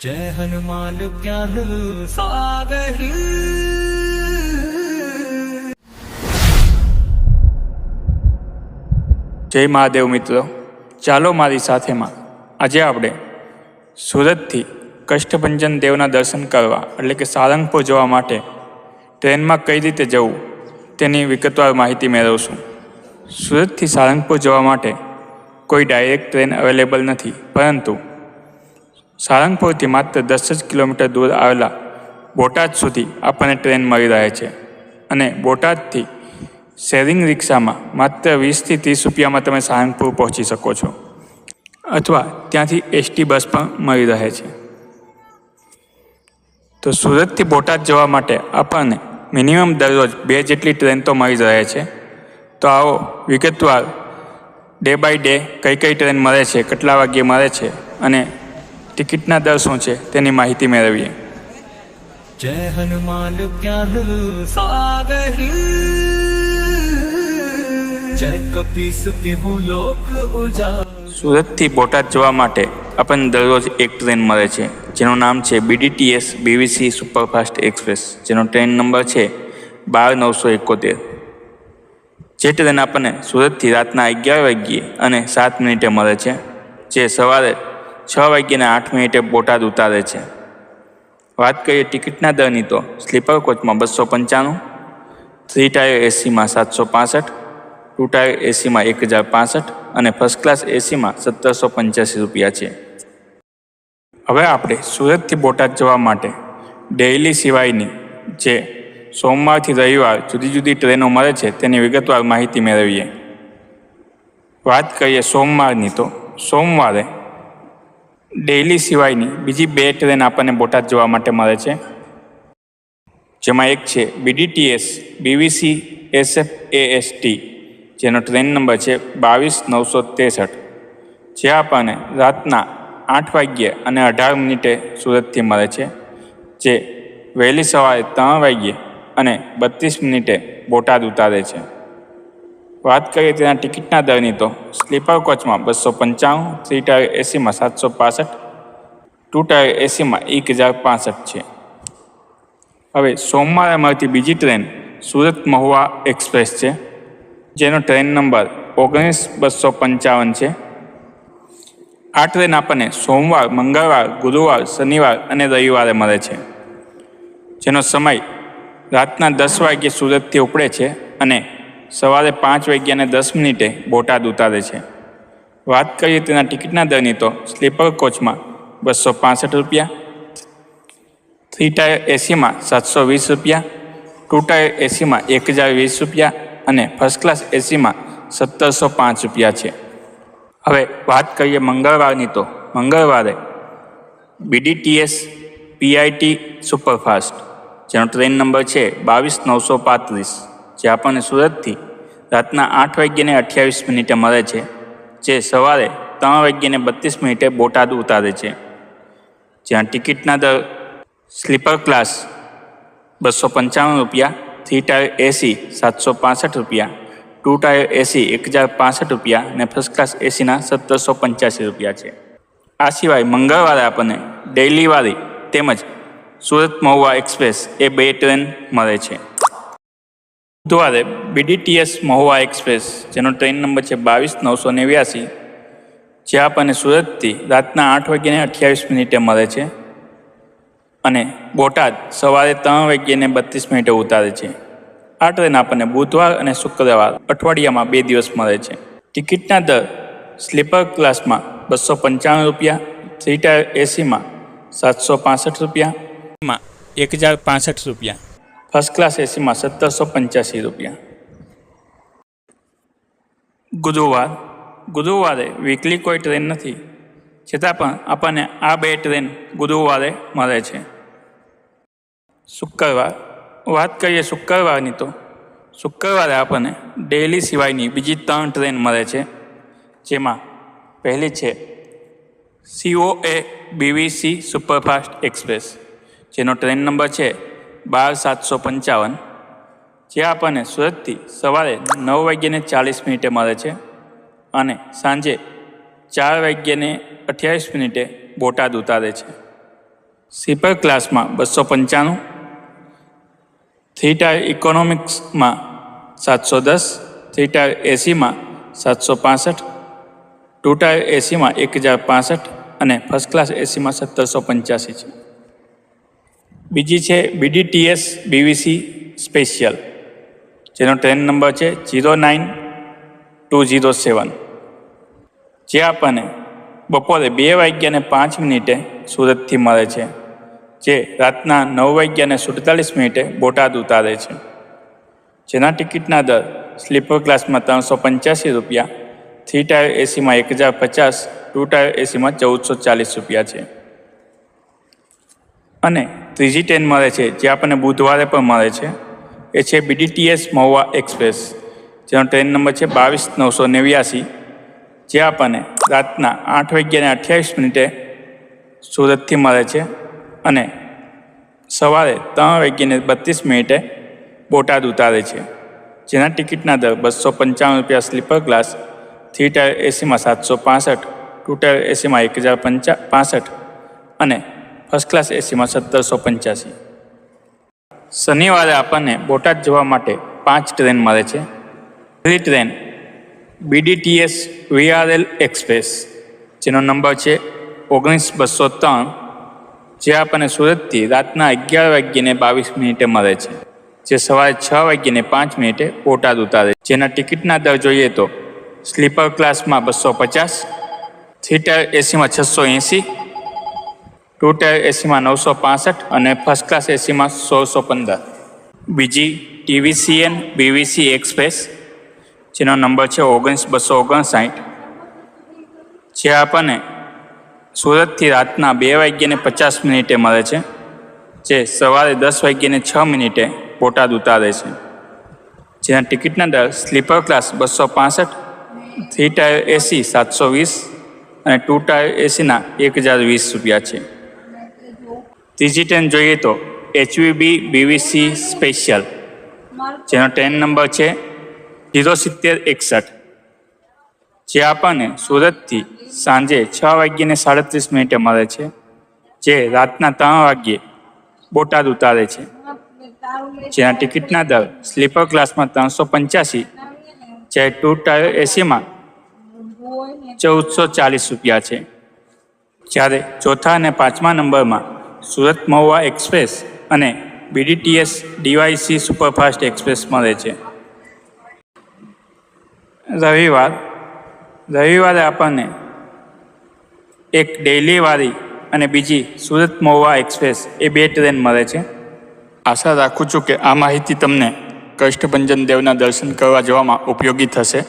जय हनुमान ज्ञान सागर જય મહાદેવ મિત્રો ચાલો મારી સાથેમાં આજે આપણે સુરતથી કષ્ટભંજન દેવના દર્શન કરવા એટલે કે સારંગપુર જવા માટે ટ્રેનમાં કઈ રીતે જવું તેની વિગતવાર માહિતી મેળવશું સુરતથી સારંગપુર જવા માટે કોઈ ડાયરેક્ટ ટ્રેન અવેલેબલ નથી પરંતુ સારંગપુરથી માત્ર દસ જ કિલોમીટર દૂર આવેલા બોટાદ સુધી આપણને ટ્રેન મળી રહે છે. અને બોટાદથી શેરિંગ રિક્ષામાં માત્ર વીસથી ત્રીસ રૂપિયામાં તમે સારંગપુર પહોંચી શકો છો. અથવા ત્યાંથી એસટી બસ પણ મળી રહે છે. તો સુરતથી બોટાદ જવા માટે આપણને મિનિમમ દરરોજ બે જેટલી ટ્રેન તો મળી રહે છે. તો આવો વિગતવાર ડે બાય ડે કઈ કઈ ટ્રેન મળે છે, કેટલા વાગ્યે મળે છે અને ટિકિટના દર શું છે તેની માહિતી મેળવીએ. જય હનુમાન સુરતથી બોટાદ જવા માટે આપણને દરરોજ એક ટ્રેન મળે છે જેનું નામ છે બીડીટીએસ બીવીસી સુપરફાસ્ટ એક્સપ્રેસ જેનો ટ્રેન નંબર છે બાર નવસો એકોતેર. જે ટ્રેન આપણને સુરતથી રાતના અગિયાર વાગ્યે અને સાત મિનિટે મળે છે જે સવારે છ વાગ્યાને આઠ મિનિટે બોટાદ ઉતારે છે. વાત કરીએ ટિકિટના દરની તો. સ્લીપર કોચમાં બસો પંચાણું, થ્રી ટાયર એસીમાં સાતસો પાસઠ, ટુ ટાયર એસીમાં એક હજાર પાસઠ અને ફર્સ્ટ ક્લાસ એસીમાં સત્તરસો પંચ્યાસી રૂપિયા છે. હવે આપણે સુરતથી બોટાદ જવા માટે ડેઇલી સિવાયની જે સોમવારથી રવિવાર જુદી જુદી ટ્રેનો મળે છે તેની વિગતવાર માહિતી મેળવીએ. વાત કરીએ સોમવારની તો. સોમવારે ડેઇલી સિવાયની બીજી બે ટ્રેન આપણને બોટાદ જવા માટે મળે છે. જેમાં એક છે બીડીટીએસ બીવીસી એસએફ એએસટી જેનો ટ્રેન નંબર છે બાવીસ નવસો ત્રેસઠ, જે આપણને રાતના આઠ વાગ્યે અને અઢાર મિનિટે સુરતથી મળે છે, જે વહેલી સવારે ત્રણ વાગ્યે અને બત્રીસ મિનિટે બોટાદ ઉતારે છે. વાત કરીએ તેના ટિકિટના દરની તો. સ્લીપર કોચમાં બસો પંચાણું, થ્રી ટાયર એસીમાં સાતસો પાસઠ, ટુ ટાયર એસીમાં એક હજાર પાસઠ છે. હવે સોમવારે મળતી બીજી ટ્રેન સુરત મહુવા એક્સપ્રેસ છે, જેનો ટ્રેન નંબર ઓગણીસ બસો પંચાવન છે. આ ટ્રેન આપણને સોમવાર, મંગળવાર, ગુરુવાર, શનિવાર અને રવિવારે મળે છે, જેનો સમય રાતના દસ વાગ્યે સુરતથી ઉપડે છે અને સવારે પાંચ વાગ્યાને દસ મિનિટે બોટાદ ઉતારે છે. વાત કરીએ તેના ટિકિટના દરની તો સ્લીપર કોચમાં બસો પાસઠ રૂપિયા, થ્રી ટાયર એસીમાં સાતસો વીસ રૂપિયા, ટુ ટાયર એસીમાં એક હજાર વીસ રૂપિયા અને ફર્સ્ટ ક્લાસ એસીમાં સત્તરસો પાંચ રૂપિયા છે. હવે વાત કરીએ મંગળવારની તો મંગળવારે બીડીટીએસ પીઆઈટી સુપરફાસ્ટ જેનો ટ્રેન નંબર છે બાવીસ નવસો પાંત્રીસ. જે આપણને સુરતથી રાતના આઠ વાગ્યાને અઠ્યાવીસ મિનિટે મળે છે, જે સવારે ત્રણ વાગ્યાને બત્રીસ મિનિટે બોટાદ ઉતારે છે. જ્યાં ટિકિટના દર સ્લીપર ક્લાસ બસો પંચાવન રૂપિયા, થ્રી ટાયર એસી સાતસો પાસઠ રૂપિયા, ટુ ટાયર એસી એક હજાર પાસઠ રૂપિયા અને ફર્સ્ટ ક્લાસ એસીના સત્તરસો પંચ્યાસી રૂપિયા છે. આ સિવાય મંગળવારે આપણને ડેઇલીવાળી તેમજ સુરત મહુવા એક્સપ્રેસ એ બે ટ્રેન મળે છે. બુધવારે બીડીટીએસ મહુવા એક્સપ્રેસ, જેનો ટ્રેન નંબર છે બાવીસ નવસો નેવ્યાસી, જે આપણને સુરતથી રાતના આઠ વાગ્યાને અઠ્યાવીસ મિનિટે મળે છે અને બોટાદ સવારે ત્રણ વાગ્યાને બત્રીસ મિનિટે ઉતારે છે. આ ટ્રેન આપણને બુધવાર અને શુક્રવાર અઠવાડિયામાં બે દિવસ મળે છે. ટિકિટના દર સ્લીપર ક્લાસમાં બસો પંચાણું રૂપિયા થ્રી ટાયર એસીમાં સાતસો પાસઠ રૂપિયામાં એક હજાર પાસઠ રૂપિયા. ફર્સ્ટ ક્લાસ એસીમાં સત્તરસો પંચ્યાસી રૂપિયા. ગુરુવાર. ગુરુવારે વીકલી કોઈ ટ્રેન નથી. છતાં પણ આપણને આ બે ટ્રેન ગુરુવારે મળે છે. શુક્રવાર. વાત કરીએ શુક્રવારની તો. શુક્રવારે આપણને ડેલી સિવાયની બીજી ત્રણ ટ્રેન મળે છે. જેમાં પહેલી છે સીઓ એ બીવીસી સુપરફાસ્ટ એક્સપ્રેસ જેનો ટ્રેન નંબર છે બાર સાતસો પંચાવન. જે આપણને સુરતથી સવારે નવ વાગ્યાને ચાલીસ મિનિટે મળે છે અને સાંજે ચાર વાગ્યાને અઠ્યાવીસ મિનિટે બોટાદ ઉતારે છે. સ્લીપર ક્લાસમાં બસો પંચાણું, થ્રી ટાયર ઇકોનોમિક્સમાં સાતસો દસ, થ્રી ટાયર એસીમાં સાતસો પાસઠ, ટુ ટાયર એસીમાં એક હજાર પાસઠ અને ફર્સ્ટ ક્લાસ એસીમાં સત્તરસો પંચ્યાસી છે. બીજી છે બીડીટીએસ બીવીસી સ્પેશિયલ જેનો ટ્રેન નંબર છે zero nine two zero seven જે આપણને બપોરે બે વાગ્યાને પાંચ મિનિટે સુરતથી મળે છે. જે રાતના નવ વાગ્યાને સુડતાલીસ મિનિટે બોટાદ ઉતારે છે. જેના ટિકિટના દર સ્લીપર ક્લાસમાં ત્રણસો પંચ્યાસી રૂપિયા, થ્રી ટાયર એસીમાં એક હજાર પચાસ, ટુ ટાયર એસીમાં ચૌદસો ચાલીસ રૂપિયા છે. અને ત્રીજી ટ્રેન મળે છે, જે આપણને બુધવારે પણ મળે છે. એ છે બીડીટીએસ મહુવા એક્સપ્રેસ, જેનો ટ્રેન નંબર છે બાવીસ નવસો નેવ્યાસી, જે આપણને રાતના આઠ વાગ્યાને અઠ્યાવીસ મિનિટે સુરતથી મળે છે અને સવારે ત્રણ વાગ્યાને બત્રીસ મિનિટે બોટાદ ઉતારે છે. જેના ટિકિટના દર બસો પંચાવન રૂપિયા સ્લીપર ક્લાસ થ્રી ટાયર એસીમાં સાતસો પાસઠ ટુ ટાયર એસીમાં એક હજાર પંચા, પાસઠ અને ફર્સ્ટ ક્લાસ એસીમાં સત્તરસો પંચ્યાસી. શનિવારે આપણને બોટાદ જવા માટે પાંચ ટ્રેન મળે છે. પહેલી ટ્રેન બીડીટીએસ વીઆરએલ એક્સપ્રેસ જેનો નંબર છે ઓગણીસ બસો ત્રણ, જે આપણને સુરતથી રાતના અગિયાર વાગ્યાને બાવીસ મિનિટે મળે છે. જે સવારે છ વાગ્યાને પાંચ મિનિટે બોટાદ ઉતારે જેના ટિકિટના દર જોઈએ તો સ્લીપર ક્લાસમાં બસો પચાસ થ્રી એસીમાં છસો એંસી ટુ ટાયર એસીમાં નવસો પાસઠ અને ફર્સ્ટ ક્લાસ એસીમાં સોળસો પંદર. બીજી ટીવીસીએન, બીવીસી એક્સપ્રેસ, જેનો નંબર છે ઓગણીસ બસો ઓગણસાઠ. જે આપણને સુરતથી રાતના બે વાગ્યાને પચાસ મિનિટે મળે છે, જે સવારે દસ વાગ્યાને છ મિનિટે બોટાદ ઉતારે છે. જેના ટિકિટના દર સ્લીપર ક્લાસ બસો પાસઠ, થ્રી ટાયર એસી સાતસો વીસ અને ટુ ટાયર એસીના એક હજાર વીસ રૂપિયા છે. ત્રીજી ટ્રેન જોઈએ તો એચવીબી બીવીસી સ્પેશિયલ જેનો ટ્રેન નંબર છે જીરો સિત્તેર એકસઠ. જે આપણને સુરતથી સાંજે છ વાગ્યે સાડત્રીસ મિનિટે મળે છે. જે રાતના ત્રણ વાગ્યે બોટાદ ઉતારે છે. જેના ટિકિટના દર સ્લીપર ક્લાસમાં ત્રણસો પંચ્યાસી. જ્યારે ટુ ટાયર એસીમાં ચૌદસો ચાલીસ રૂપિયા છે. જ્યારે ચોથા અને પાંચમા નંબરમાં સુરત મહુવા એક્સપ્રેસ અને બીડીટીએસ ડીવાયસી સુપરફાસ્ટ એક્સપ્રેસ મળે છે. રવિવાર, રવિવારે આપણને એક ડેલીવાળી અને બીજી સુરત મહુવા એક્સપ્રેસ એ બે ટ્રેન મળે છે. આશા રાખું છું કે આ માહિતી તમને કષ્ટભંજન દેવના દર્શન કરવા જવામાં ઉપયોગી થશે.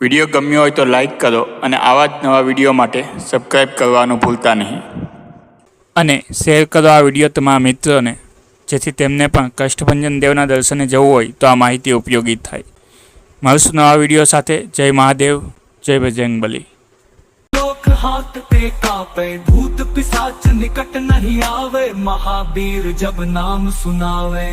વીડિયો ગમ્યો હોય તો લાઈક કરો અને આવા જ નવા વીડિયો માટે સબસ્ક્રાઈબ કરવાનું ભૂલતા નહીં. અને શેર કરો આ વિડીયો તમારા મિત્રોને જેથી તેમને પણ કષ્ટભંજન દેવના દર્શને જવું હોય તો આ માહિતી ઉપયોગી થાય મળશું નવા વિડીયો સાથે જય મહાદેવ જય બજરંગબલી लोक हाथ पे कापे भूत पिशाच निकट नहीं आवे महावीर जब नाम सुनावे